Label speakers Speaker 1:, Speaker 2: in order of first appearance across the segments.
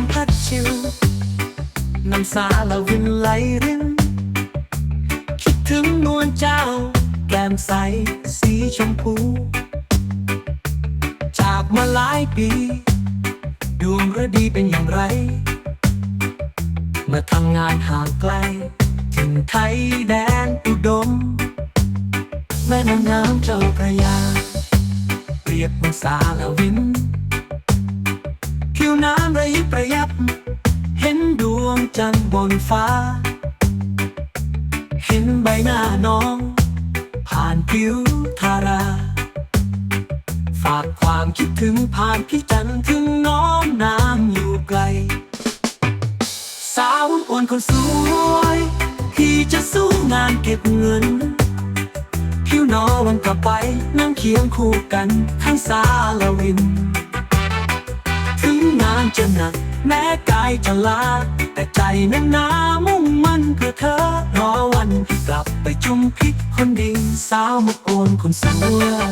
Speaker 1: มพัดชิวน้ำสาละวินไหลริน คิดถึงนวลเจ้า แก้มใสสีชมพู จากมาหลายปี ดวงระดีเป็นอย่างไรเมื่อทำงานห่างไกล ถึงไทยแดนอุดม แม่น้ำน้ำเจ้าพระยา เรียกมังสาละวิน น้ำระยิบระยับ เห็นดวงจันทร์บนฟ้า เห็นใบหน้าน้อง ผ่านผิวทารา ฝากความคิดถึงผ่านพี่จันทร์ถึงน้องน้ำอยู่ไกล สาวอ้วนคนสวย ที่จะสู้งานเก็บเงินผิวน้อวันกลับไปนั่งเคียงคู่กันข้างสาลาวิน จะหนัก แม้กายจะลาแต่ใจนั้นนามุ่งมั่นเพื่อเธอ รอวันที่กลับไปจุ่มพริกคนดีสาวมุกโอนคนสวย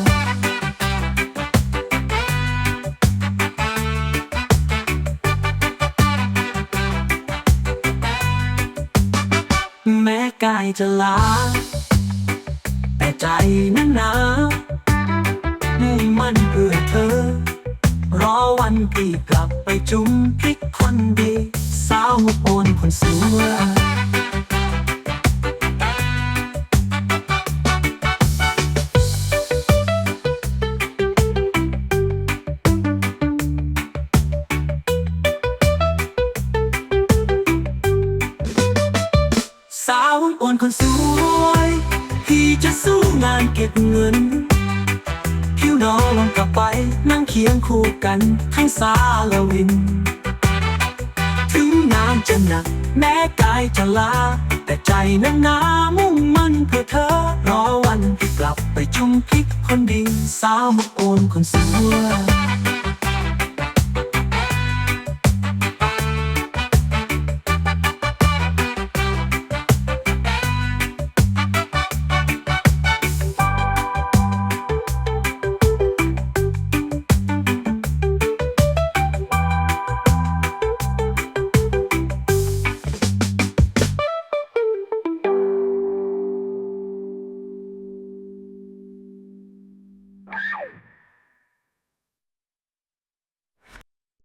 Speaker 1: แม้กายจะลาแต่ใจนั้นหนาวมุ่งมั่นเพื่อเธอ อวันที่กลับไปจุ่มพริกคนดี สาวมุกโอนคนสวยสาวอ้วนคนสวยที่จะสู้งานเก็บเงิน ผิวนอลงกลับไปน คียงคู่กันทั้งสาลาวิน ถึงงานจะหนัก แม้กายจะลา แต่ใจนั้นนามุ่งมั่นเพื่อเธอ รอวันที่กลับไปจุ่มพลิกคนดีสาวมุกโอนคนสวย